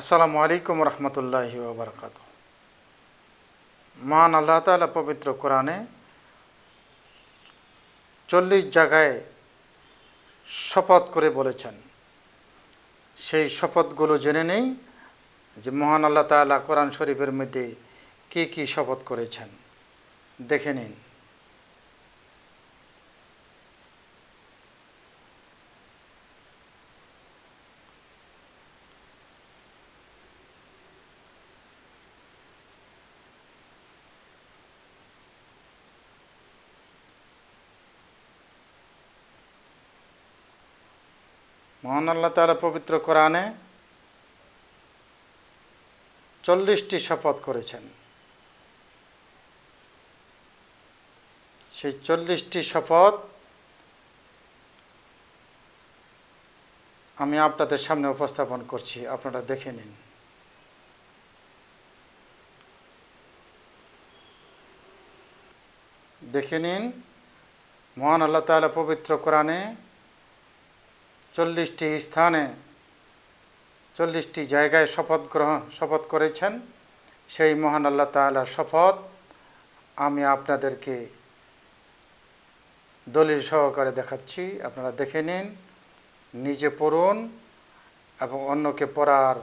আসসালামু আলাইকুম রহমতুল্লাহ বারকাত। মান আল্লাহ তালা পবিত্র কোরআনে চল্লিশ জায়গায় শপথ করে বলেছেন। সেই শপথগুলো জেনে নেই যে মহান আল্লাহ তাআলা কোরআন শরীফের মধ্যে কী কী শপথ করেছেন। দেখে নিন। মহান আল্লাহ তাআলা পবিত্র কোরআনে চল্লিশটি শপথ করেছেন। সেই চল্লিশটি শপথ আমি আপনাদের সামনে উপস্থাপন করছি, আপনারা দেখে নিন। দেখে নিন, মহান আল্লাহ তাআলা পবিত্র কোরআনে চল্লিশটি স্থানে, চল্লিশটি জায়গায় শপথ গ্রহণ, শপথ করেছেন। সেই মহান আল্লাহ তালার শপথ আমি আপনাদেরকে দলিল সহকারে দেখাচ্ছি। আপনারা দেখে নিন, নিজে পড়ুন এবং অন্যকে পড়ার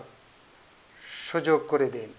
সুযোগ করে দিন।